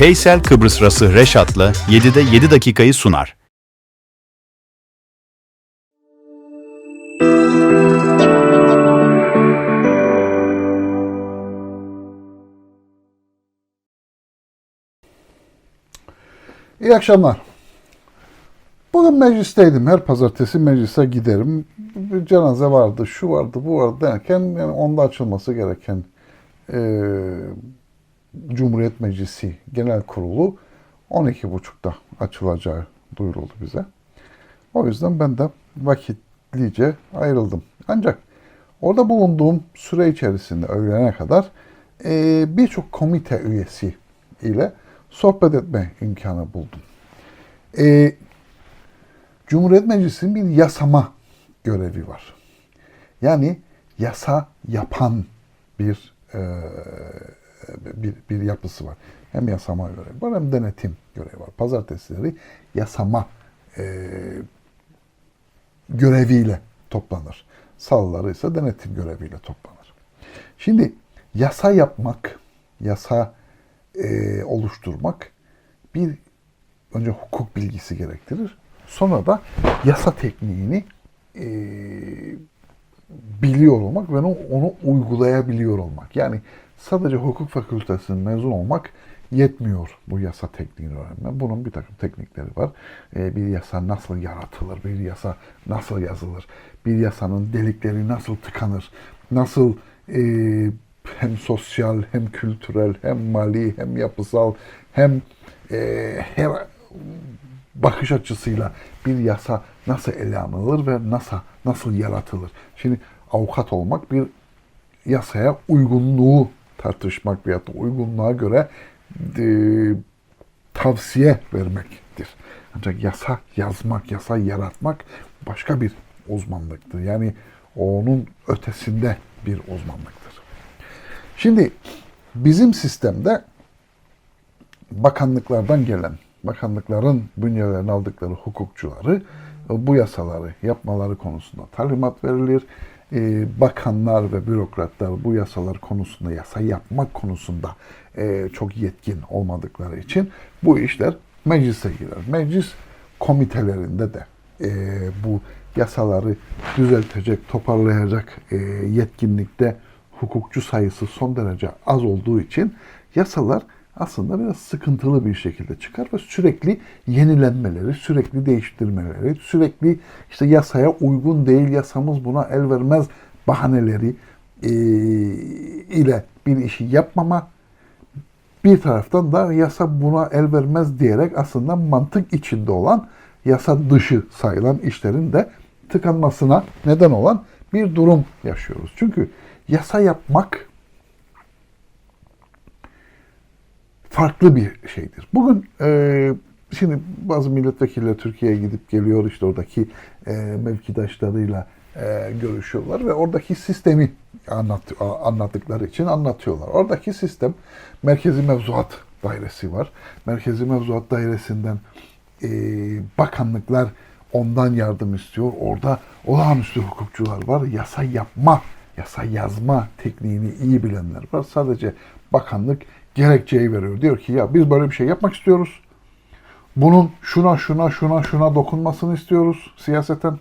Paysel Kıbrıs Rası Reşat'la 7'de 7 dakikayı sunar. İyi akşamlar. Bugün meclisteydim. Her pazartesi meclise giderim. Bir cenaze vardı, şu vardı, bu vardı derken yani onda açılması gereken eee Cumhuriyet Meclisi Genel Kurulu 12.30'da açılacağı duyuruldu bize. O yüzden ben de vakitlice ayrıldım. Ancak orada bulunduğum süre içerisinde öğlene kadar eee, birçok komite üyesi ile sohbet etme imkanı buldum. Eee, Cumhuriyet Meclisi'nin bir yasama görevi var. Yani yasa yapan bir eee, bir, bir yapısı var. Hem yasama görevi var hem denetim görevi var. Pazartesileri yasama eee, göreviyle toplanır. Salıları ise denetim göreviyle toplanır. Şimdi yasa yapmak, yasa eee, oluşturmak bir önce hukuk bilgisi gerektirir. Sonra da yasa tekniğini eee, biliyor olmak ve onu, onu uygulayabiliyor olmak. Yani sadece hukuk fakültesinden mezun olmak yetmiyor bu yasa tekniğini öğrenme. Bunun bir takım teknikleri var. Ee, bir yasa nasıl yaratılır, bir yasa nasıl yazılır, bir yasanın delikleri nasıl tıkanır, nasıl e, hem sosyal, hem kültürel, hem mali, hem yapısal, hem e, her bakış açısıyla bir yasa nasıl ele alınır ve nasıl nasıl yaratılır. Şimdi avukat olmak bir yasaya uygunluğu tartışmak veya da uygunluğa göre e, tavsiye vermektir. Ancak yasa yazmak, yasa yaratmak başka bir uzmanlıktır. Yani onun ötesinde bir uzmanlıktır. Şimdi bizim sistemde bakanlıklardan gelen, bakanlıkların bünyelerini aldıkları hukukçuları bu yasaları yapmaları konusunda talimat verilir. E, Bakanlar ve bürokratlar bu yasalar konusunda, yasa yapmak konusunda e, çok yetkin olmadıkları için bu işler meclise girer. Meclis komitelerinde de e, bu yasaları düzeltecek, toparlayacak e, yetkinlikte hukukçu sayısı son derece az olduğu için yasalar aslında biraz sıkıntılı bir şekilde çıkar ve sürekli yenilenmeleri, sürekli değiştirmeleri, sürekli işte yasaya uygun değil, yasamız buna el vermez bahaneleri e, ile bir işi yapmama, bir taraftan da yasa buna el vermez diyerek aslında mantık içinde olan yasa dışı sayılan işlerin de tıkanmasına neden olan bir durum yaşıyoruz. Çünkü yasa yapmak farklı bir şeydir. Bugün e, şimdi bazı milletvekilleri Türkiye'ye gidip geliyor işte oradaki e, mevkidaşlarıyla e, görüşüyorlar ve oradaki sistemi anlat, anlattıkları için anlatıyorlar. Oradaki sistem Merkezi Mevzuat Dairesi var. Merkezi Mevzuat Dairesi'nden e, bakanlıklar ondan yardım istiyor. Orada olağanüstü hukukçular var. Yasa yapma, yasa yazma tekniğini iyi bilenler var. Sadece bakanlık gerekçeyi veriyor. Diyor ki ya biz böyle bir şey yapmak istiyoruz. Bunun şuna şuna şuna şuna dokunmasını istiyoruz siyaseten.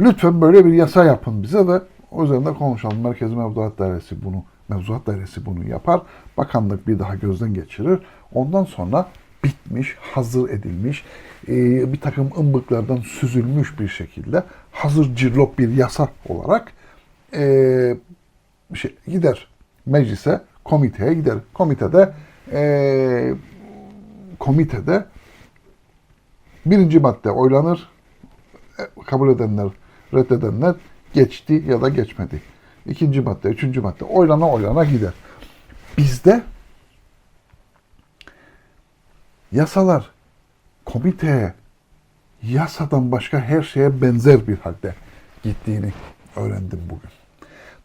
Lütfen böyle bir yasa yapın bize ve o üzerinde konuşalım. Merkezi Mevzuat Dairesi bunu Mevzuat Dairesi bunu yapar. Bakanlık bir daha gözden geçirir. Ondan sonra bitmiş, hazır edilmiş, e, bir takım ımbıklardan süzülmüş bir şekilde hazır cirlop bir yasa olarak e, şey, gider meclise, komiteye gider. Komitede e, komitede birinci madde oylanır. E, kabul edenler, reddedenler geçti ya da geçmedi. İkinci madde, üçüncü madde oylana oylana gider. Bizde yasalar komiteye yasadan başka her şeye benzer bir halde gittiğini öğrendim bugün.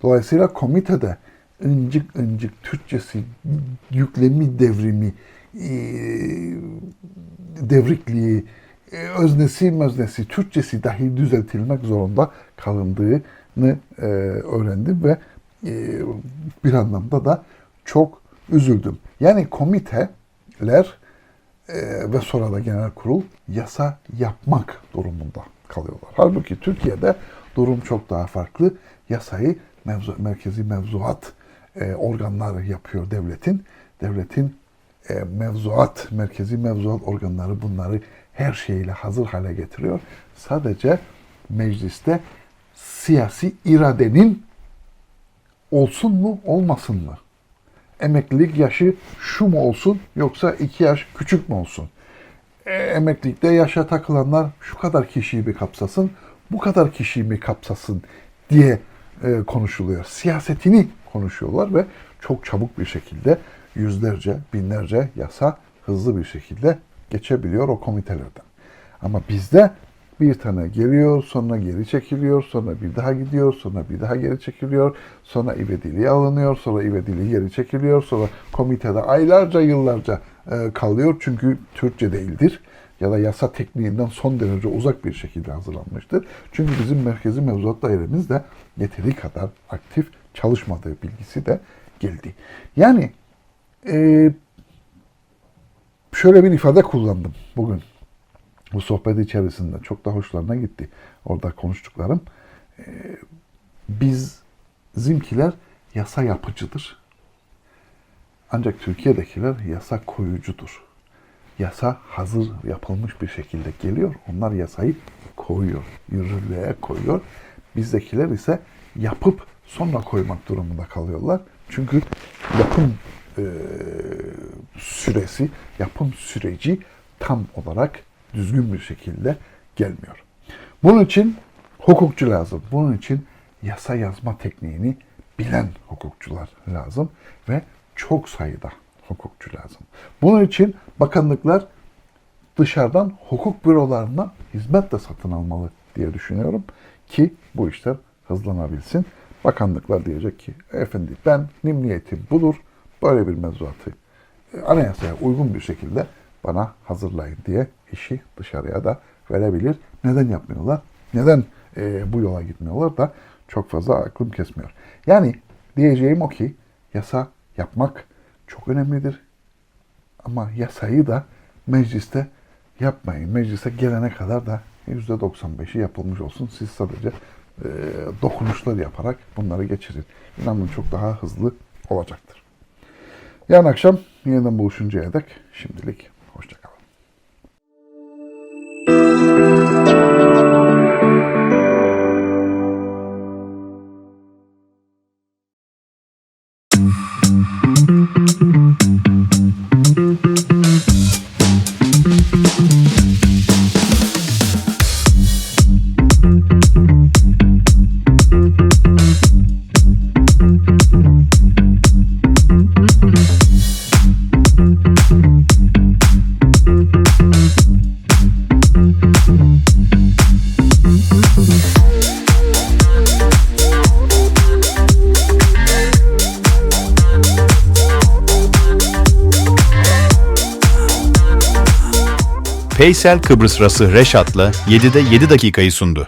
Dolayısıyla komitede incik incik Türkçesi, yüklemi devrimi, e, devrikliği, e, öznesi möznesi, Türkçesi dahi düzeltilmek zorunda kalındığını e, öğrendim ve bir anlamda da çok üzüldüm. Yani komite vekiller e, ve sonra da genel kurul yasa yapmak durumunda kalıyorlar. Halbuki Türkiye'de durum çok daha farklı. Yasayı mevzu, merkezi mevzuat e, organları yapıyor devletin. Devletin e, mevzuat, merkezi mevzuat organları bunları her şeyle hazır hale getiriyor. Sadece mecliste siyasi iradenin olsun mu olmasın mı? Emeklilik yaşı şu mu olsun yoksa iki yaş küçük mü olsun? E, emeklilikte yaşa takılanlar şu kadar kişiyi mi kapsasın, bu kadar kişiyi mi kapsasın diye e, konuşuluyor. Siyasetini konuşuyorlar ve çok çabuk bir şekilde yüzlerce, binlerce yasa hızlı bir şekilde geçebiliyor o komitelerden. Ama bizde bir tane geliyor, sonra geri çekiliyor, sonra bir daha gidiyor, sonra bir daha geri çekiliyor, sonra ivediliğe alınıyor, sonra ivediliği geri çekiliyor, sonra komitede aylarca, yıllarca e, kalıyor çünkü Türkçe değildir ya da yasa tekniğinden son derece uzak bir şekilde hazırlanmıştır. Çünkü bizim merkezi mevzuat dairemiz de yeteri kadar aktif çalışmadığı bilgisi de geldi. Yani e, şöyle bir ifade kullandım bugün bu sohbet içerisinde çok da hoşlarına gitti. Orada konuştuklarım. Ee, biz bizimkiler yasa yapıcıdır. Ancak Türkiye'dekiler yasa koyucudur. Yasa hazır yapılmış bir şekilde geliyor. Onlar yasayı koyuyor, yürürlüğe koyuyor. Bizdekiler ise yapıp sonra koymak durumunda kalıyorlar. Çünkü yapım e, süresi, yapım süreci tam olarak düzgün bir şekilde gelmiyor. Bunun için hukukçu lazım. Bunun için yasa yazma tekniğini bilen hukukçular lazım ve çok sayıda hukukçu lazım. Bunun için bakanlıklar dışarıdan hukuk bürolarından hizmet de satın almalı diye düşünüyorum ki bu işler hızlanabilsin. Bakanlıklar diyecek ki efendi ben nimniyetim budur böyle bir mevzuatı e, anayasaya uygun bir şekilde bana hazırlayın diye işi dışarıya da verebilir. Neden yapmıyorlar? Neden e, bu yola gitmiyorlar da çok fazla aklım kesmiyor. Yani diyeceğim o ki yasa yapmak çok önemlidir. Ama yasayı da mecliste yapmayın. Meclise gelene kadar da %95'i yapılmış olsun. Siz sadece e, dokunuşlar yaparak bunları geçirin. İnanın çok daha hızlı olacaktır. Yarın akşam yeniden buluşuncaya dek şimdilik Paysel Kıbrıs Rası Reşat'la 7'de 7 dakikayı sundu.